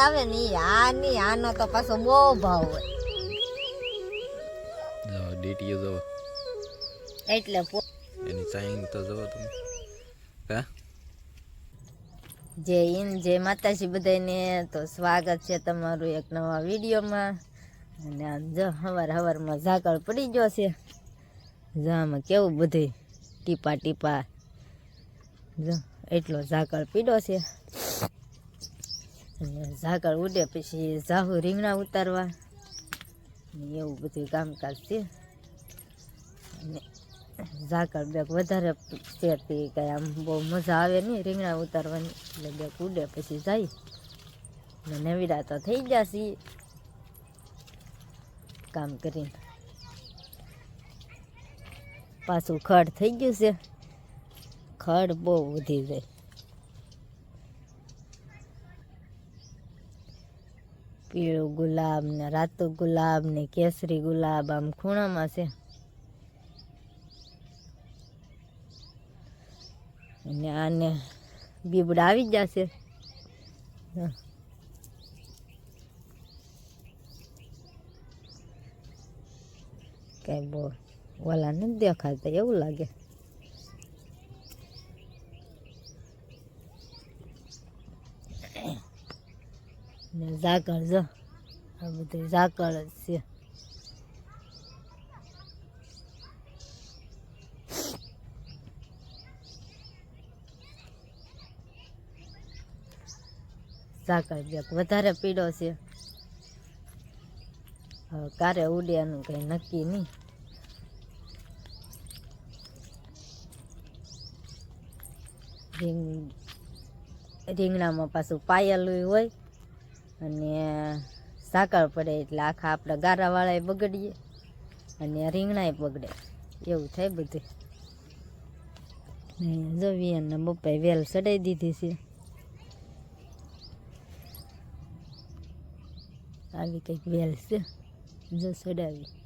આવે ને આ ની આનો તો પાછો બહુ ભાવ હોય. જો ડીટીઓ જો એટલે એની સાઈન તો જો તમે. હા? જય હિન્દ જય માતાજી બધાને તો સ્વાગત છે તમારું એક નવા વિડીયોમાં. અને આમ જો હવાર હવારમાં ઝાકળ પડી ગયો છે. જામાં કેવું બધું ટીપા ટીપા. જો એટલો ઝાકળ પીડો છે. ઝાકળ ઉડે પછી ઝાહુ રીંગણા ઉતારવા. એવું બધું કામકાજ છે. અને ઝાકળ બેગ વધારે છે તે કાંઈ આમ બહુ મજા આવે નહીં રીંગણા ઉતારવાની. એટલે બેગ ઉડે પછી જાય. ને નવીરા તો થઈ જશે કામ કરીને. પાછું ખડ થઈ ગયું છે. ખડ બહુ વધી જાય. પીળું ગુલાબ ને રાતો ગુલાબ ને કેસરી ગુલાબ આમ ખૂણામાં છે અને આને બીબડા આવી જશે. કઈ બહુ ઓલા નથી દેખાતા, એવું લાગે ને ઝાકળ જો. આ બધું ઝાકળ જ છે. ઝાકળ બેક વધારે પીડો છે. હવે કારે ઉડ્યાનું કંઈ નક્કી નહીં. રીંગ રીંગણામાં પાછું પાયેલું હોય. અને સાકળ પડે એટલે આખા આપણા ગારાવાળાએ બગડીએ અને રીંગણાએ બગડે. એવું થાય બધું. ને જો વિયનના બપ્પાએ વેલ ચડાવી દીધી છે. આવી કંઈક વેલ છે. જો ચડાવી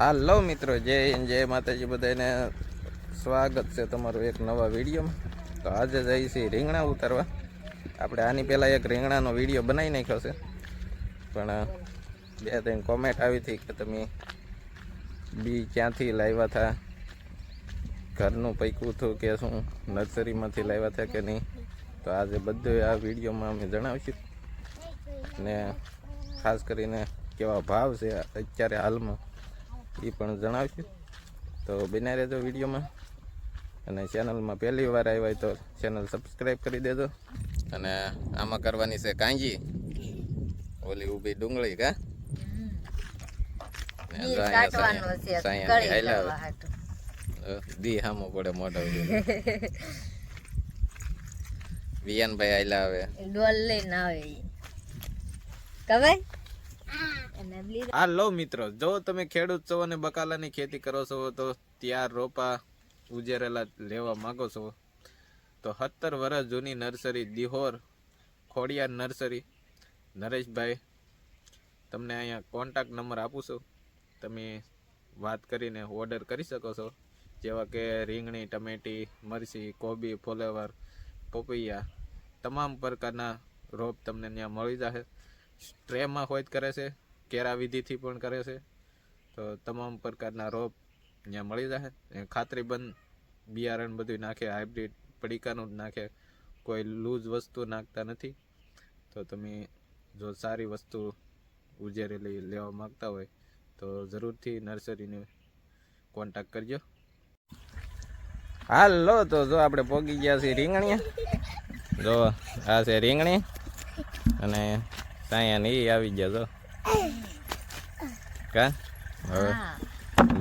હાલો મિત્રો, જય જય માતાજી, બધાને સ્વાગત છે તમારું એક નવા વિડીયોમાં. તો આજે જઈએ છીએ રીંગણા ઉતારવા. આપણે આની પહેલાં એક રીંગણાનો વીડિયો બનાવી નાખ્યો છે. પણ બે ત્રણ કોમેન્ટ આવી હતી કે તમે બી ક્યાંથી લાવ્યા હતા? ઘરનું પૈકું હતું કે શું, નર્સરીમાંથી લાવ્યા હતા કે નહીં? તો આજે બધું આ વિડીયોમાં અમે જણાવીશું. ને ખાસ કરીને કેવા ભાવ છે અત્યારે હાલમાં? એ પણ જણાવશું તો બિના રહેજો વિડીયોમાં. અને ચેનલમાં પહેલી વાર આવ્યા તો ચેનલ સબસ્ક્રાઈબ કરી દેજો. અને આમાં કરવાની છે કાંજી. ઓલી ઊભી ડુંગળી કા દી હામો પડે ઉપર. વિયાનભાઈ આયલા આવે. ડોલ લઈને આવે કવાય એને લીધા હાલો મિત્રો, જો તમે ખેડૂત છો અને બકાલાની ખેતી કરો છો, તો ત્યાર રોપા ઉજેરેલા લેવા માંગો છો. તો સત્તર વર્ષ જૂની નર્સરી, દિહોર, ખોડિયાર નર્સરી, નરેશભાઈ, તમને અહીંયા કોન્ટેક્ટ નંબર આપું છું. તમે વાત કરીને ઓર્ડર કરી શકો છો. જેવા કે રીંગણી, ટમેટી, મરચી, કોબી, ફોલેવર, પોપૈયા, તમામ પ્રકારના રોપ તમને ત્યાં મળી જશે. સ્ટ્રેમાં હોય જ કરે છે. કેરા વિધિથી પણ કરે છે. તો તમામ પ્રકારના રોપ ત્યાં મળી જશે ખાતરી ખાતરીબંધ બિયારણ બધું નાખે, હાઇબ્રિડ પડીકાનું જ નાખે. કોઈ લૂઝ વસ્તુ નાખતા નથી. તો તમે જો સારી વસ્તુ ઉજેરેલી લેવા માગતા હોય તો જરૂરથી નર્સરીને કોન્ટેક્ટ કરજો. હાલો, તો જો આપણે પહોંચી ગયા છીએ રીંગણીયા જો આ છે રીંગણી અને સાયા ને આવી ગયા, જો. કા? હવે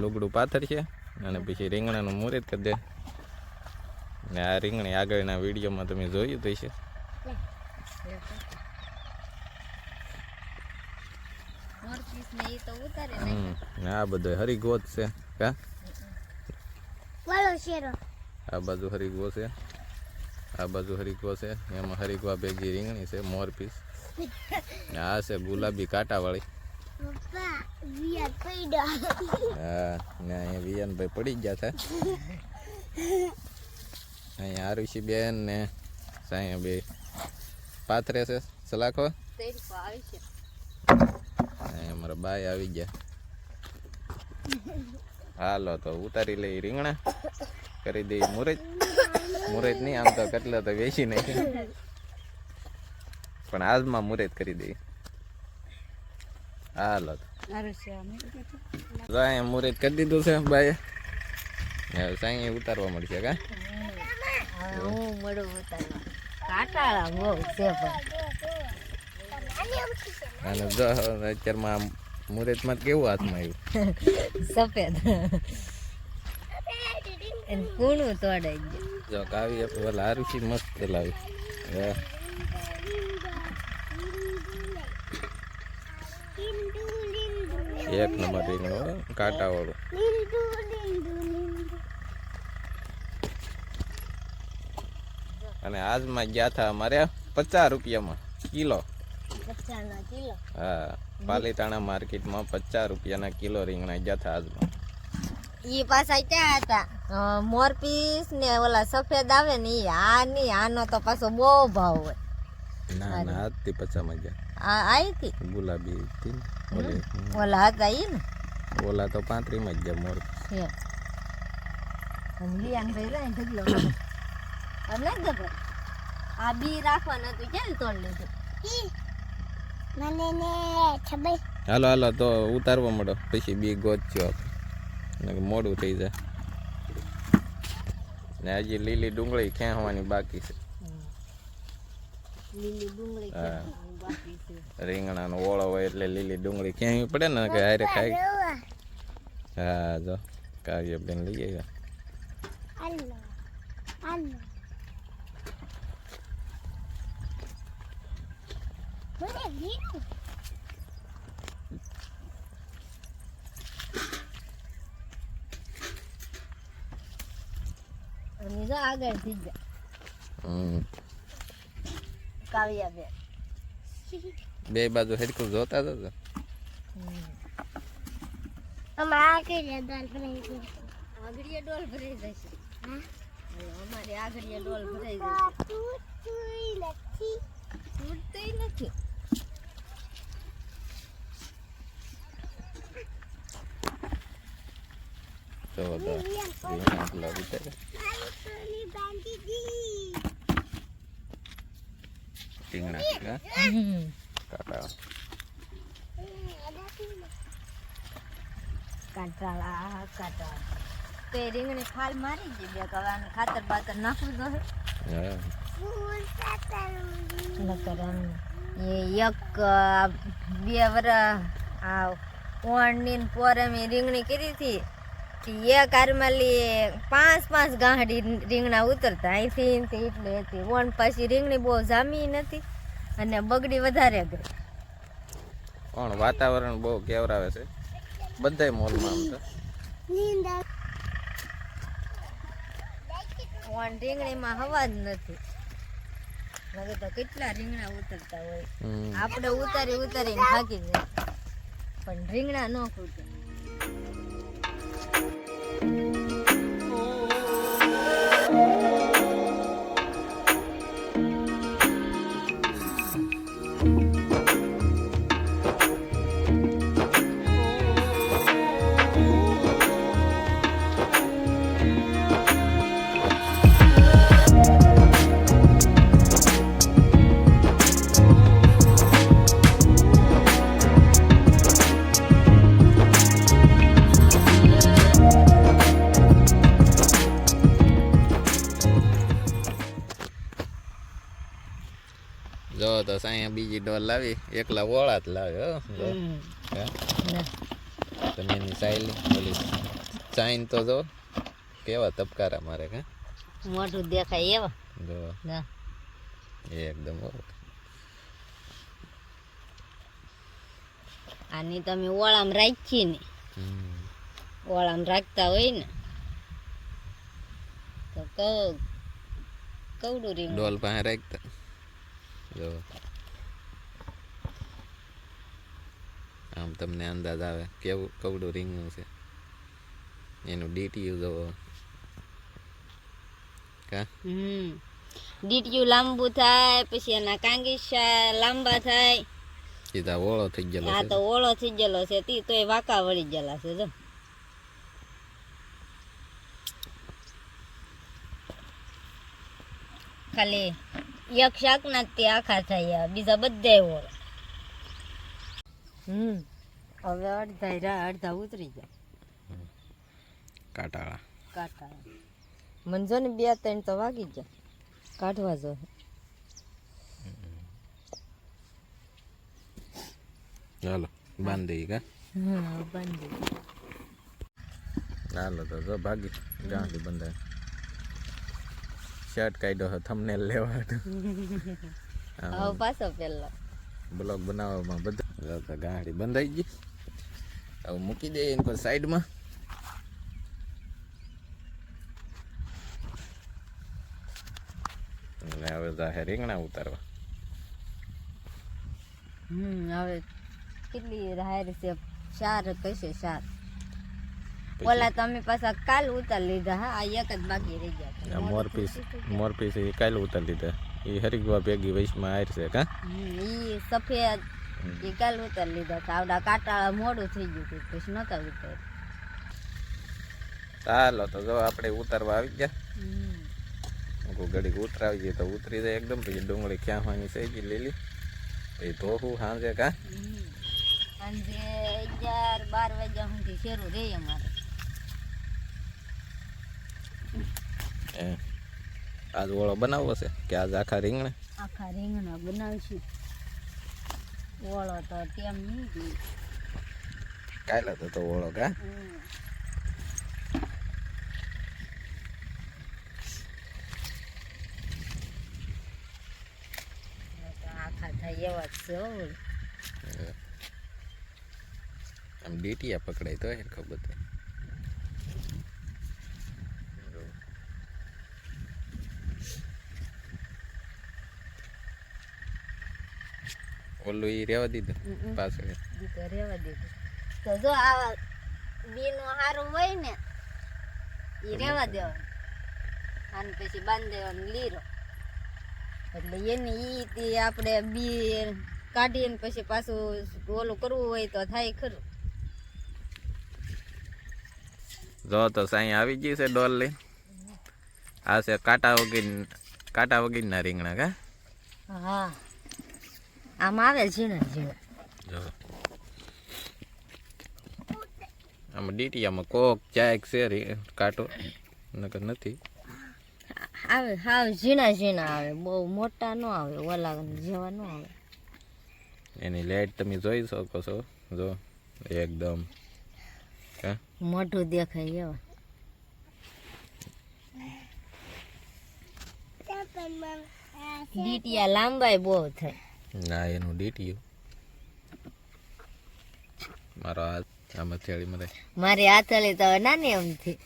લુગડું પાથર છે અને પછી રીંગણાનું મુહૂર્ત કરી દે. ને આ રીંગણી આગળના વિડીયોમાં તમે જોયું તો છે મોરપીસ આ બધો હરિગોત છે કા? આ બાજુ હરિગો છે આ બાજુ હરિગો છે એમાં હરિગવા ભેગી રીંગણી છે મોર પીસ. આ છે ગુલાબી કાંટાવાળી. હા, ને, અહીંયા વિયાનભાઈ પડી ગયા હતા અહીંયા આરુષી બેન ને સાયા બે પાથરે છે. સલાખો? અમારા બાય આવી ગયા. હાલો, તો ઉતારી લઈ રીંગણા. કરી દઈ મુરત. મુરત નહીં, આમ તો કેટલા તો વેચી નહીં પણ આજમાં મુરત કરી દઈ. હાલો, તો. અહીંયા મુરત કરી દીધું છે ભાઈ હવે સાંઈ ઉતારવા મળશે કા? હું મળું ઉતારવા. કાટાળા બહુ છે અને જો અત્યારમાં મુહૂર્તમાં કેવું હાથમાં આવ્યું? સફેદ. કૂણું તોડાઈ ગયું. જો કાવી આપણે ઓલા આરુષી મસ્ત ચલાવી એક નંબર રીંગણો કાંટા વાળું અને આજમાં ગયા હતા અમારે પચાસ રૂપિયામાં કિલો. હા પાલીતાણા માર્કેટમાં પચાસ રૂપિયાના કિલો રીંગણા ગયા હતા આજમાં. ઈ પાછા ક્યાં હતા? મોરપીસ ને ઓલા સફેદ આવે ને ઈ આ નહીં આનો તો પાછો બહુ ભાવ હોય. ના ના આજથી પચાસમાં ગયા. આ આવી હતી? ગુલાબી હતી ને ઓલી ઓલા હતા ઈ ને? ઓલા તો પાંત્રીમાં જ ગયા મોર છે અને લિયાન ભાઈ રહે ઢગલો દે ભાઈ આ બી રાખવાનું હતું ક્યાં તોડ લીધું? હાલો હાલો તો ઉતારવા મળો પછી બી ગોચ્યો આપણે. મોડું થઈ જાય. ને હજી લીલી ડુંગળી ખેંચવાની બાકી છે. લીલી ડુંગળી હા. બાકી છે રીંગણાનો ઓળો હોય એટલે લીલી ડુંગળી ક્યાંય પડે ને કે હારે ખાઈ હા જો કાવ્ય બેન લઈ આવ્યા. આગળ થઈ હમ. કાવ્યા બે બે બાજુ હેડકું જોતા હતા આગળીએ ડોલ ભરાઈ જશે હવે અમારી આગળીએ ડોલ ભરાઈ જશે તૂટતોય નથી જો તો રીંગણા રીંગણા હા? કાકા કાંટાળા કાંટાળા તો રીંગણી ખાલ મારી છે બે કવાને ખાતર બાતર નાખવું તો હા નકર આમ એ એક બે વર આ ઓણની ને પોરમી રીંગણી કરી હતી તે એક આરમાલી પાંચ પાંચ ગાંઠી રીંગણા ઉતરતા. અહીંથી અહીંથી એટલે હતી. ઓણ પાછી રીંગણી બહુ જામી નથી અને બગડી વધારે ગઈ. પણ વાતાવરણ બહુ કેવરાવે છે. બધાય મોલમાં આમ તો. ઓણ રીંગણીમાં હવા જ નથી. હવે તો કેટલા રીંગણા ઉતરતા હોય. આપણે ઉતારી ઉતારીને થાકી જાય પણ રીંગણા ન ખૂટે. જો અહીંયા બીજી ડોલ લાવી એકલા ઓળા જ લાવ્યો. તમે એની સાયલી બોલી સાઈન તો જો કેવા તબકારા મારે કે મોઢું દેખાય એવા. જો. એકદમ આની તમે ઓળામાં રાખી ને. ઓળામાં રાખતા હોય ને તો કવ કવડું રીંગણ? ડોલ પાસે રાખતા. જો. તમને અંદાજ આવે? કેવું કવડું રીંગણું છે એનું ડીટીયુ જોવો. કા? હમ. ડીટીયું લાંબુ થાય પછી એના કાંગીસા લાંબા થાય. સીધા ઓળો થઈ ગયેલો આ છે. તો ઓળો થઈ ગયેલો છે. તી તોય વાંકા વળી ગયેલા છે જો. ખાલી એક શાક ના જ તે આખા થાય બીજા બધા ઓળો. હમ. હવે અડધા રહ્યા અડધા ઉતરી ગયા. કાટાળા. કાટાળા. મંજો ને બે ત્રણ તો વાગી ગયા. કાઢવા જો. ચાલો બાંધી કા? હા બાંધી ચાલો તો જો ભાગી. ગાંધી બંધાય. શર્ટ કાઢ્યો છે થમને લેવા હતું પાછો પેલો બ્લોગ બનાવવામાં બધા ગાડી બંધાઈ ગઈ. હવે મૂકી દઈએ એની પર સાઈડમાં અને હવે જાહે રીંગણા ઉતારવા હમ હવે કેટલી હાર છે ચાર કશે ચાર ઓલા તમે પાછા કાલ ઉતાર લીધા હા આ એક જ બાકી રહી ગયા આ મોરપીસ મોરપીસ એ કાલે ઉતારી લીધા એ હરિગવા ભેગી વૈશમાં આયર છે કા હમ, ઈ સફેદ એ કાલ ઉતારી લીધા હતા. આવડા કાટાળા મોડું થઈ ગયું હતું. પછી નતા ઉતાર ચાલો તો જો આપણે ઉતારવા આવી ગયા. હું ઘડીક ઉતરાવી જઈએ તો ઉતરી જાય એકદમ. પછી ડુંગળી ક્યાં હોવાની થઈ એ લીલી. પછી ધોવું સાંજે કા? સાંજે અગિયાર બાર વાગ્યા સુધી શેરું રે અમારે. એ આજ ઓળો બનાવવો છે કે આજ આખા રીંગણા? આખા રીંગણા બનાવશું. ઓળો તો તેમ નહીં કાલે તો તો ઓળો કા આખા થાય એવા છે. આમ ડીટીયા પકડાય તો એને ખબર ઓલું ઈ રેવા દીધું પાછળ ઈ રહેવા દીધું તો જો આ બીનો હારું હોય ને ઈ રહેવા દેવાનું. અને પછી બાંધી દેવાનું લીરો. એટલે એને ઈ તે આપણે બી કાઢીને પછી પાછું ઓલું કરવું હોય તો થાય ખરું. જો તો સાંઈ આવી ગઈ છે ડોલ લઈ આ છે કાંટા વગર કાંટા વગરના રીંગણા કા? હા. આમ આવે ઝીણા ઝીણા. જો આમાં ડીટીયામાં કોક ચાયક છે રી- કાંટો. નકર નથી. આવે હાવ ઝીણા ઝીણા આવે. બહુ મોટા ન આવે ઓલા જેવા ન આવે. એની લાઈટ તમે જોઈ શકો છો. જો એકદમ. મોઢું દેખાય એવા. ડીટીયા લાંબાઈ બહુ થાય. ના એનું ડીટીયું મારો હાથ આમાં થેળી મરે મારી હાથળી તો નાની એમથી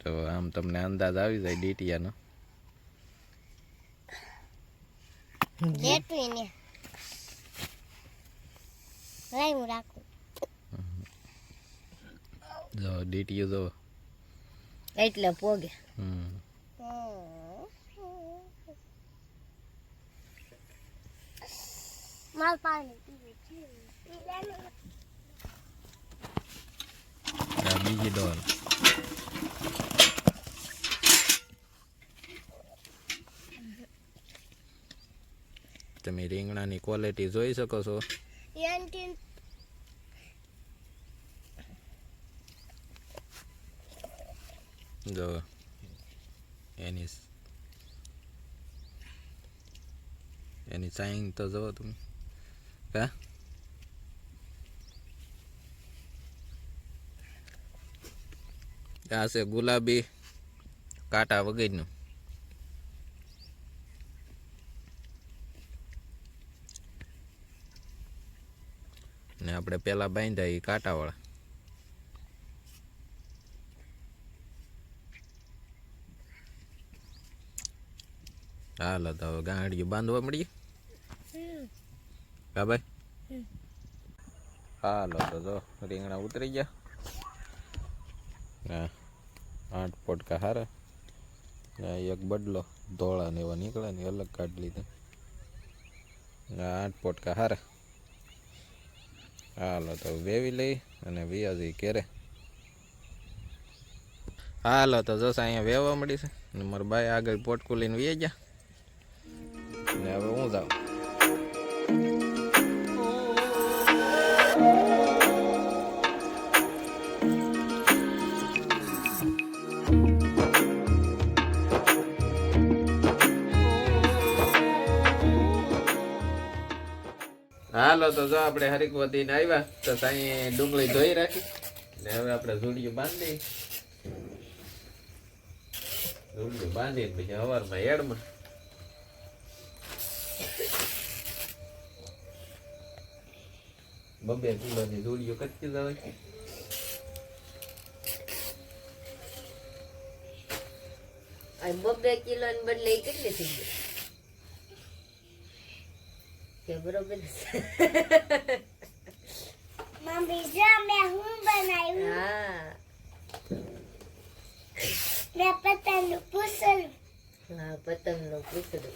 તો આમ તમને અંદાજ આવી જાય ડીટીયાનો જો ડીટીયુ જો એટલે પોગે. હમ. આ બીજી ડોલ. તમે રીંગણાની ક્વોલિટી જોઈ શકો છો. જો એની એની સાઈન તો જુઓ તમે. કા આ છે ગુલાબી કાંટા વગરનું. ને આપણે પેલા બાંધ્યા એ કાંટાવાળા. હાલ તો હવે ગાંડિયું બાંધવા મળીએ. કા ભાઈ? હાલો તો જો રીંગણા ઉતરી ગયા. આઠ પોટકા હારા. એક બદલો. ધોળા ને એવા નીકળ્યા ને અલગ કાઢી લીધા. આઠ પોટકા હારા. હાલો તો વેવી લઈ અને વિયાજી કેરે. હાલો તો જોશ અહીંયા વેવા મળી છે. અને મારા ભાઈ આગળ પોટકું લઈને વી ગયા. ને હવે હું જાઉં? હાલો તો જો આપણે હરીક વધીને આવ્યા, તો સાંઈ ડુંગળી ધોઈ રાખી. ને હવે આપણે ઝૂડિયું બાંધી. ઝૂડિયું બાંધીને પછી સવારમાં એડમાં બબે કિલોની ઝૂડિયું કચ્છી જવાય. બબે કિલો ને બદલે કેટલી થઈ ગઈ કે બરોબર મમ્મી જો મેં હું બનાવ્યું? હા. મેં પતંગનું પૂછડું. હા પતંગનું પૂછડું.